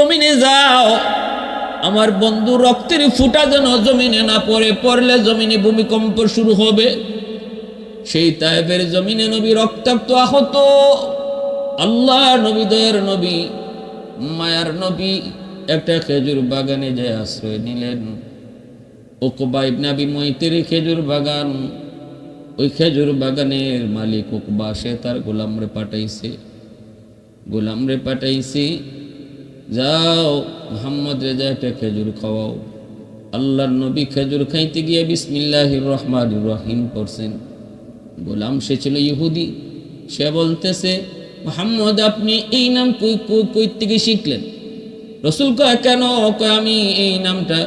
জমিনে যাও। আমার বন্ধু রক্তের ফুটা যেন জমিনে না পড়ে, পড়লে জমিনে ভূমিকম্প শুরু হবে। সেই তাইফের জমিনে নবী রক্তাক্ত আহত। আল্লাহ নবী দয়ের নবী, মায়ার নবী একটা খেজুর বাগানে যায় আশ্রয় নিলেন। ওকবা ইবনে আবি মৈতের খেজুর বাগান, ওই খেজুর বাগানের মালিক ওকবা সে তার গোলামরে পাঠাইছে। গোলামরে পাঠাইছে যাও, মোহাম্মদ রেজা একটা খেজুর খাওয়াও। আল্লাহর নবী খেজুর খাইতে গিয়ে বিসমিল্লাহির রহমান রহিম পড়ছেন গোলাম সে ছিল ইহুদি। সে বলতেছে, মোহাম্মদ, আপনি এই নাম কই থেকে শিখলেন? রসুল কয়, কেন? কয়, আমি এই নামটা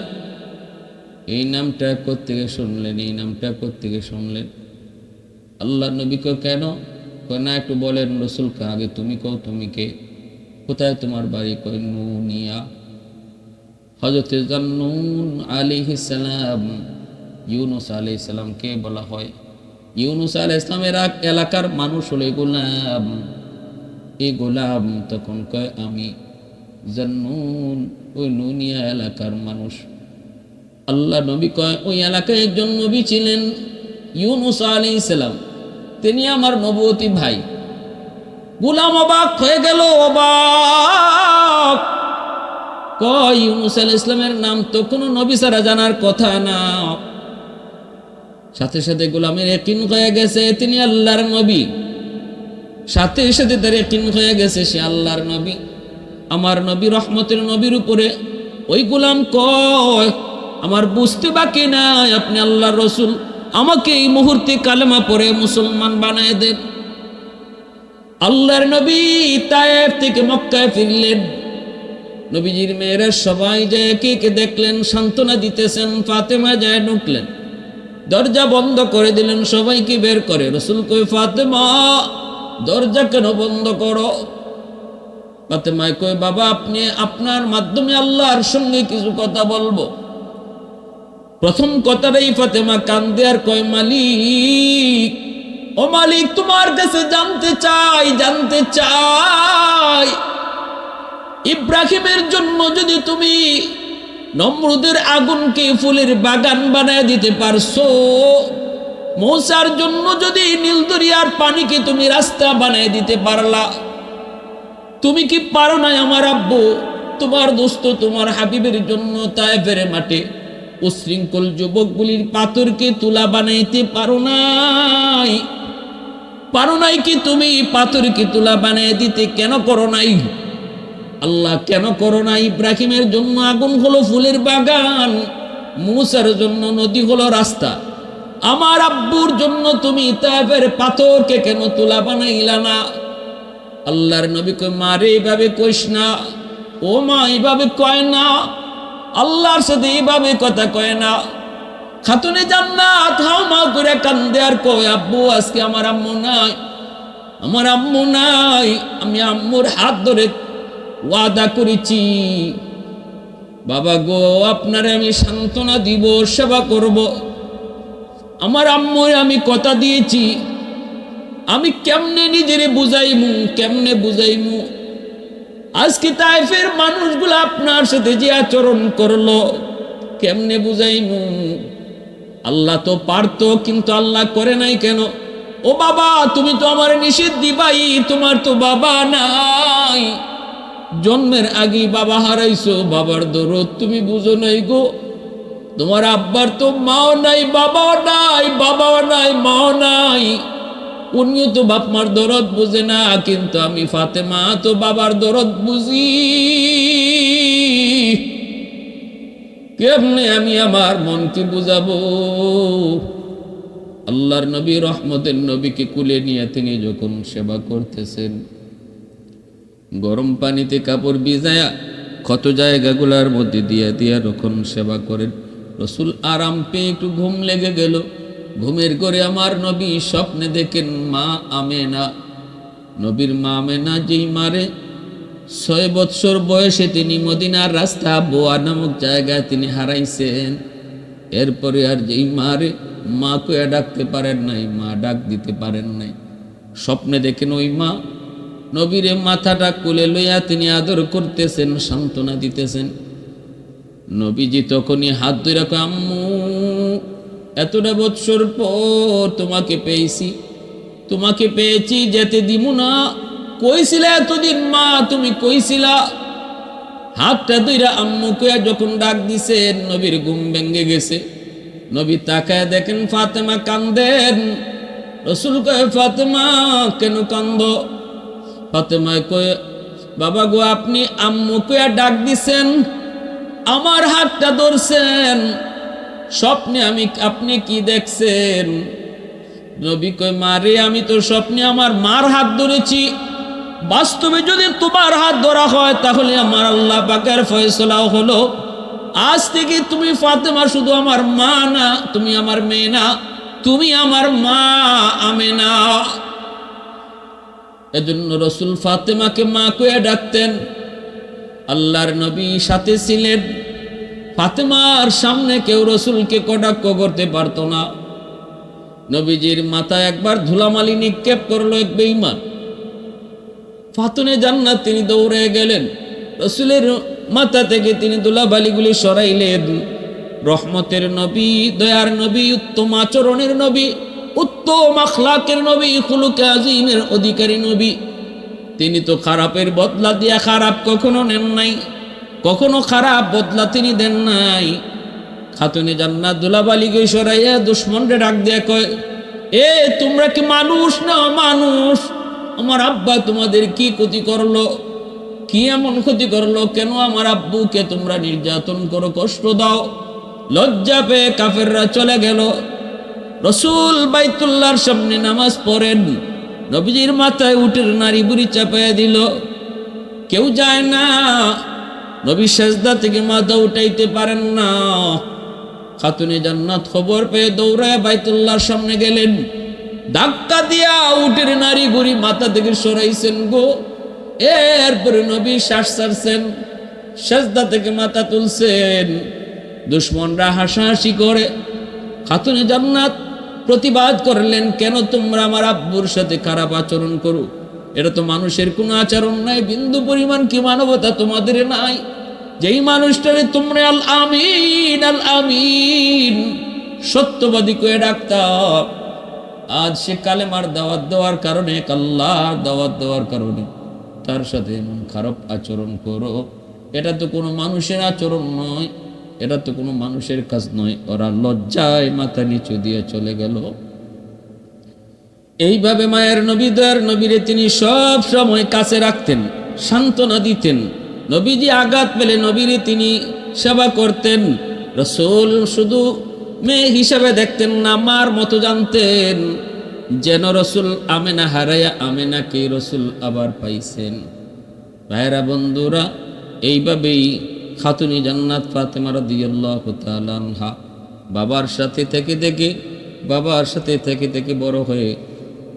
এই নামটা কোত্থেকে শুনলেন, এই নামটা কোত্থেকে শুনলেন? আল্লাহ নবী কেন? কয়, না, একটু বলেন রসুল কা, আগে তুমি কও, তুমি কে? কোথায় তোমার বাড়ি? কয় নুনিয়া হজরত জান্নুন আলিহিস সালাম, ইউনুস আলাইহিস সালামকে বলা হয়? ইউনুস আলাইহিস সালামের এক এলাকার মানুষ হলো গোলাম। এই গোলাম তখন কয়, আমি জান্নুন, ওই নুনিয়া এলাকার মানুষ। আল্লাহ নবী কয়, ওই এলাকায় একজন নবী ছিলেন ইউনুস আলাইহিস সালাম। তিনি আমার নবতী ভাই। গুলাম অবাক হয়ে গেল, অবাক। কয়, ইউনুস আল ইসলামের নাম তো কোনো নবী সারা জানার কথা না। সাথে সাথে গোলামের একিন হয়ে গেছে, তিনি আল্লাহর নবী। সাথে সাথে তার একিন হয়ে গেছে, সে আল্লাহর নবী। আমার নবী রহমতের নবীর উপরে। ওই গোলাম কয়, আমার বুঝতে বাকি নাই, আপনি আল্লাহর রসুল। আমাকে এই মুহূর্তে কালেমা পড়ে মুসলমান বানায় দেন। আল্লাহর নবী তায়েফ থেকে মক্কায় ফিরলেন। নবীজির মেয়েরা সবাই যায় কে কে দেখলেন, সান্ত্বনা দিতেছেন, ফাতেমা যায় ঢুকলেন। দরজা বন্ধ করে দিলেন, সবাইকে বের করে। রসুল কই ফাতেমা, দরজা কেন বন্ধ করো? ফাতেমায় কই বাবা, আপনি আপনার মাধ্যমে আল্লাহর সঙ্গে কিছু কথা বলব। প্রথম কথাটাই ফাতেমা কান্দে আর কয়, মালিক ও মালিক, তোমার কাছে জানতে চাই জানতে চাই। ইব্রাহিমের জন্য যদি তুমি নমরুদের আগুনকে ফুলের বাগান বানায় দিতে পারছ, মৌসার জন্য যদি নীলদরিয়ার পানিকে তুমি রাস্তা বানায় দিতে পারলা, তুমি কি পারো নাই আমার আব্বু? তোমার দোস্ত তোমার হাবিবের জন্য তাই ফেরে মাঠে উশৃঙ্খল যুবকগুলির পাথরকে তুলা বানাইতে পারো নাই। পারো নাই কি তুমি? পাথর কি তুলা বানিয়ে দিতে কেন করো নাই? আল্লাহ কেন করো না ইব্রাহিমের জন্য আগুন হলো ফুলের বাগান, মুসার জন্য নদী হলো রাস্তা। আমার আব্বুর জন্য তুমি তাইফের পাথরকে কেন তুলা বানাইলা না? আল্লাহর নবী কই মারে এইভাবে কইস না। ও মা এইভাবে কয় না। আল্লাহর সাথে এইভাবে কথা কয় না। খাতুনে জান্নাত, হাও মা করে কান্দে আর কয়, আব্বু, আজকে আমার আম্মু নাই, আমার আম্মু নাই, আমি আম্মুর হাত ধরে ওয়াদা করেছি। বাবা গো, আপনারে আমি সান্ত্বনা দিব, সেবা করব। আমার আম্মুর আমি কথা দিয়েছি, আমি কেমনে নিজেরে বুঝাইমু, কেমনে বুঝাইমু? আজকে তাইফের মানুষগুলো আপনার সাথে যে আচরণ করল, কেমনে বুঝাইমু? আল্লাহ তো পারতো, কিন্তু আল্লাহ করে নাই কেন? ও বাবা, তুমি তো আমার নিষেধ দিবাই তোমার তো বাবা নাই। জন্মের আগে বাবা হারাইছো, বাবার দরদ তুমি বুঝো নাই গো। তোমার আব্বার তো মাও নাই, বাবাও নাই বাবাও নাই, মাও নাই। উনিও তো বাপ মার দরদ বুঝে না, কিন্তু আমি ফাতেমা তো বাবার দরদ বুঝি। কেমনে আমি আমার মনকে বুঝাবো? আল্লাহর নবী রহমতের নবীকে কুলে নিয়ে তিনি যখন সেবা করতেছেন, গরম পানিতে কাপড় ভিজায়া ক্ষত জায়গাগুলার মধ্যে দিয়ে দিয়া যখন সেবা করেন, রসুল আরাম পেয়ে একটু ঘুম লেগে গেল। ঘুমের করে আমার নবী স্বপ্নে দেখেন মা আমেনা। নবীর মা আমেনা যেই মারে ছয় বৎসর বয়সে তিনি মদিনার রাস্তা বোয়া নামক জায়গায় তিনি হারাইছেন। এরপরে আর যেই মারে মা কয়ে ডাকতে পারেন নাই মা ডাক দিতে পারেন নাই। স্বপ্নে দেখেন ওই মা নবীরে মাথাটা কুলে লইয়া তিনি আদর করতেছেন সান্ত্বনা দিতেছেন। নবীজি তখনই হাত ধরে কয়, আম্মু এতটা বৎসর পর তোমাকে পেয়েছি তোমাকে পেয়েছি যেতে দিব না। কইছিলা, এতদিন মা তুমি কইছিলা? হাতটা দুইরা আম্মু কইয়া যখন ডাক দিছেন নবীর ঘুম ভেঙ্গে গেছে। নবী তাকায় দেখেন, ফাতেমা কান্দেন রসুল কয়ে, ফাতেমা, কেন কান্দ ফাতেমা কয়ে, বাবা গো, আপনি আম্মু কইয়া ডাক দিছেন, আমার হাতটা ধরছেন, স্বপ্নে আমি, আপনি কি দেখছেন? নবী কয়, মারে, আমি তো স্বপ্নে আমার মার হাত ধরেছি। বাস্তবে যদি তোমার হাত ধরা হয়, তাহলে আমার আল্লাহ পাকের ফয়সলাও হলো। আজ থেকে তুমি ফাতেমা শুধু আমার মা না, তুমি আমার মেয়ে না, তুমি আমার মা আমে না এজন্য রসুল ফাতেমাকে মা কয়ে ডাকতেন, আল্লাহর নবী সাথে ছিলেন। ফাতেমার সামনে কেউ রসুলকে কটাক্ষ করতে পারতো না। নবীজির মাথায় একবার ধুলামালি নিক্ষেপ করল এক বেঈমান। ফাতুনে জান্নাত তিনি দৌড়ে গেলেন। রসুলের মাথা থেকে তিনি ধুলাবালিগুলি সরাইলেন। রহমতের নবী, দয়ার নবী, উত্তম আচরণের নবী, উত্তম আখলাকের নবী, খুলুকে আজিমের অধিকারী নবী। তিনি তো খারাপের বদলা দিয়া খারাপ কখনো নেন নাই। কখনো খারাপ বদলা তিনি দেন নাই। খাতুনে জান্নাত দুলাবালিকে সরাইয়া দুশ্মনরে ডাক দিয়া কয়, এ, তোমরা কি মানুষ না মানুষ আমার আব্বা তোমাদের কি ক্ষতি করল? কি এমন ক্ষতি করল? কেন আমার আব্বুকে তোমরা নির্যাতন করো, কষ্ট দাও? লজ্জা পেয়ে কাফেররা চলে গেল। রসুল বাইতুল্লাহর সামনে নামাজ পড়েন। নবীজির মাথায় উটের নারী বুড়ি চাপাইয়া দিল। কেউ যায় না। নবী সেজদা থেকে মাথা উঠাইতে পারেন না। খাতুনে জান্নাত খবর পেয়ে দৌড়ায় বাইতুল্লাহর সামনে গেলেন। ধাক্কা দিয়া উটের নারী বুড়ি মাথা থেকে সরাইছেন গো। এরপরে নবী শ্বাস ছাড়ছেন, সেজদা থেকে মাথা তুলছেন। দুশ্মনরা হাসাহাসি করে, খাতুনে জান্নাত প্রতিবাদ করলেন, কেন তোমরা আমার আব্বুর সাথে খারাপ আচরণ করো? এটা তো মানুষের কোনো আচরণ নাই বিন্দু পরিমাণ কি মানবতা তোমাদের নাই? যেই মানুষটারে তোমরা আল আমিন আল আমিন, সত্যবাদী করে ডাকতাম আজ সে কালেমার দাওয়াত দেওয়ার কারণে কাল্লার দাওয়াত দেওয়ার কারণে তার সাথে এমন খারাপ আচরণ করো। এটা তো কোনো মানুষের আচরণ নয়, এটা তো কোনো মানুষের কাজ নয়। ওরা লজ্জায় মাথা নিচু দিয়ে চলে গেল। এইভাবে মায়ের নবী, দয়ার নবীরে তিনি সব সময় কাছে রাখতেন, সান্ত্বনা দিতেন। নবীজি আঘাত পেলে নবীরে তিনি সেবা করতেন। রসুল শুধু মেয়ে হিসাবে দেখতেন না, মার মতো জানতেন, যেন রসুল আমেনা হারাইয়া আমেনাকে রসুল আবার পাইছেন। ভাইরা বন্ধুরা, এইভাবেই খাতুনি জান্নাত ফাতেমা রাদিয়াল্লাহু তাআলা বাবার সাথে থেকে থেকে, বাবার সাথে থেকে থেকে বড় হয়ে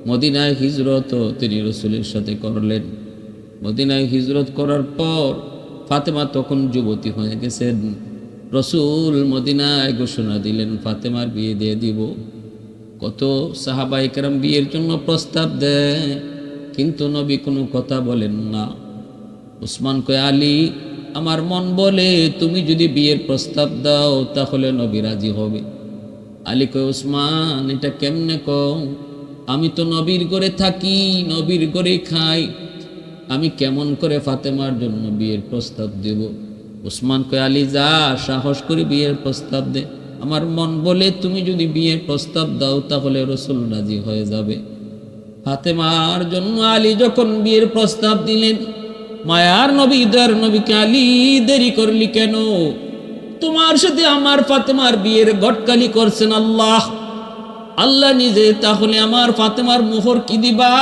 মদিনায় হিজরত তিনি রসুলের সাথে করলেন। মদিনায় হিজরত করার পর ফাতেমা তখন যুবতী হয়ে গেছেন। রসুল মদিনায় ঘোষণা দিলেন, ফাতেমার বিয়ে দিয়ে দিব। কত সাহাবা একরাম বিয়ের জন্য প্রস্তাব দেয়, কিন্তু নবী কোনো কথা বলেন না। উসমান কয়, আলী, আমার মন বলে তুমি যদি বিয়ের প্রস্তাব দাও, তাহলে নবী রাজি হবে। আলী কয়, উসমান, এটা কেমনে কও? আমি তো নবীর করে থাকি, নবীর করে খাই। আমি কেমন করে ফাতেমার জন্য বিয়ের প্রস্তাব দেব? উসমান কয়, আলী, যা সাহস করে বিয়ের প্রস্তাব দে। আমার মন বলে তুমি যদি বিয়ের প্রস্তাব দাও, তাহলে রসুল রাজি হয়ে যাবে। ফাতেমার জন্য আলী যখন বিয়ের প্রস্তাব দিলেন, মায়ার নবী, দয়ার নবীকে, আলী, দেরি করলি কেন? তোমার সাথে আমার ফাতেমার বিয়ের গটকালি করছেন আল্লাহ। আল্লাহ নিজে, তাহলে আমার ফাতেমার মোহর কি দিবা?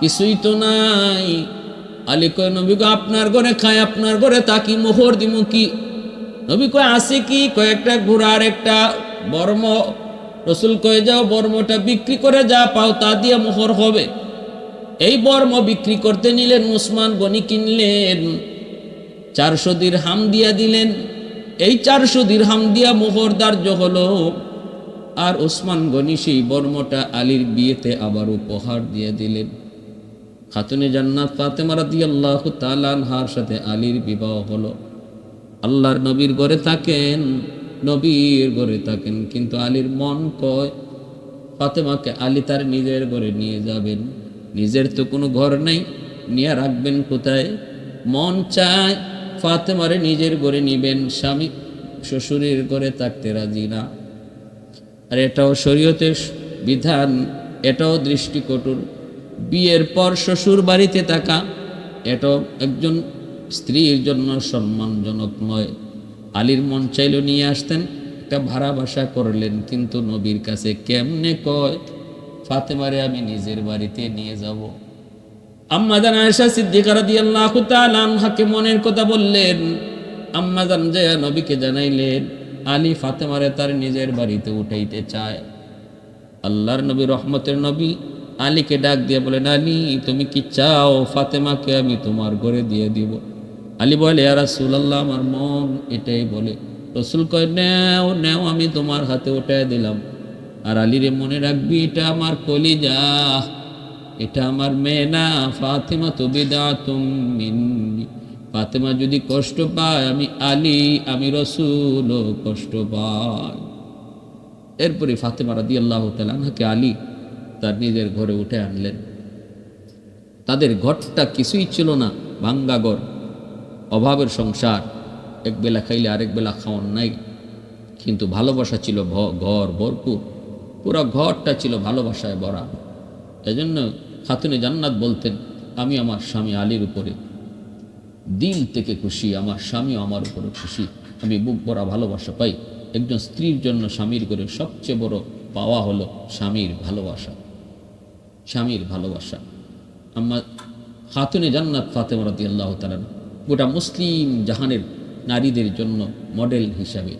কিছুই তো নাই। আলী কয়, নবী কয় আপনার ঘরে খায়, আপনার ঘরে তাকি মোহর দিমু কি? নবী কয় আছে কি? কয়েকটা ঘোড়ার একটা বর্ম। রসুল কয়ে, যাও, বর্মটা বিক্রি করে যা, পাও তা দিয়ে মোহর হবে। এই বর্ম বিক্রি করতে নিলেন, উসমান গনি কিনলেন, চারশো দির হাম দিয়া দিলেন। এই চারশো দির হাম দিয়া মোহর ধার্য হলো। আর ওসমান গনি সেই বর্মটা আলীর বিয়েতে আবার উপহার দিয়ে দিলেন। খাতুনে জান্নাত ফাতেমা রাদিয়াল্লাহু তাআলা আনহার সাথে আলীর বিবাহ হলো। আল্লাহর নবীর ঘরে থাকেন, নবীর ঘরে থাকেন, কিন্তু আলীর মন কয়, ফাতেমাকে আলী তার নিজের ঘরে নিয়ে যাবেন। নিজের তো কোনো ঘর নেই, নিয়ে রাখবেন কোথায়? মন চায় ফাতেমারে নিজের ঘরে নিবেন, স্বামী শ্বশুরের ঘরে থাকতে রাজি না। আর এটাও শরীয়তের বিধান, এটাও দৃষ্টিকটুর। বিয়ের পর শ্বশুর বাড়িতে থাকা, এটাও একজন স্ত্রীর জন্য সম্মানজনক নয়। আলীর মন চাইল নিয়ে আসতেন, একটা ভাড়া বাসা করলেন, কিন্তু নবীর কাছে কেমনে কয়, ফাতেমারে, আমি নিজের বাড়িতে নিয়ে যাব। আম্মাদান আয়েশা সিদ্দিকা রাদিয়াল্লাহু তাআলা আনহাকে মনের কথা বললেন। আম্মাদান যে নবীকে জানাইলেন, আলী ফাতেমারে তার নিজের বাড়িতে উঠাইতে চায়। আল্লাহর নবী, রহমতের নবী আলীকে ডাক দিয়ে বলেন, আলী, তুমি কি চাও? ফাতেমাকে আমি তোমার ঘরে দিয়ে দিব। আলী বলে আর রাসূলুল্লাহ, আমার মন এটাই বলে। রসুল কয়, নেও নেও, আমি তোমার হাতে ওটাই দিলাম। আর আলীরে মনে রাখবি, এটা আমার কলিজা, এটা আমার মেয়ে না। ফাতেমা তো বিদাতুম মিন্নি। ফাতেমা যদি কষ্ট পায়, আমি আলী, আমি রসুলও কষ্ট পাই। এরপরে ফাতেমা রাদি আল্লাহ তালাকে আলী তার নিজের ঘরে উঠে আনলেন। তাদের ঘরটা কিছুই ছিল না, ভাঙ্গা ঘর, অভাবের সংসার, এক বেলা খাইলে আরেক বেলা খাওয়ান নাই। কিন্তু ভালোবাসা ছিল ঘর ভরপুর, পুরো ঘরটা ছিল ভালোবাসায় ভরা। এজন্য খাতুনে জান্নাত বলতেন, আমি আমার স্বামী আলীর উপরে, দিল থেকে খুশি, আমার স্বামীও আমার উপরে খুশি। আমি বুক ভরা ভালোবাসা পাই। একজন স্ত্রীর জন্য স্বামীর করে সবচেয়ে বড় পাওয়া হলো স্বামীর ভালোবাসা। স্বামীর ভালোবাসা। আমার খাতুনে জান্নাত ফাতেমা আল্লাহ তালান গোটা মুসলিম জাহানের নারীদের জন্য মডেল হিসাবে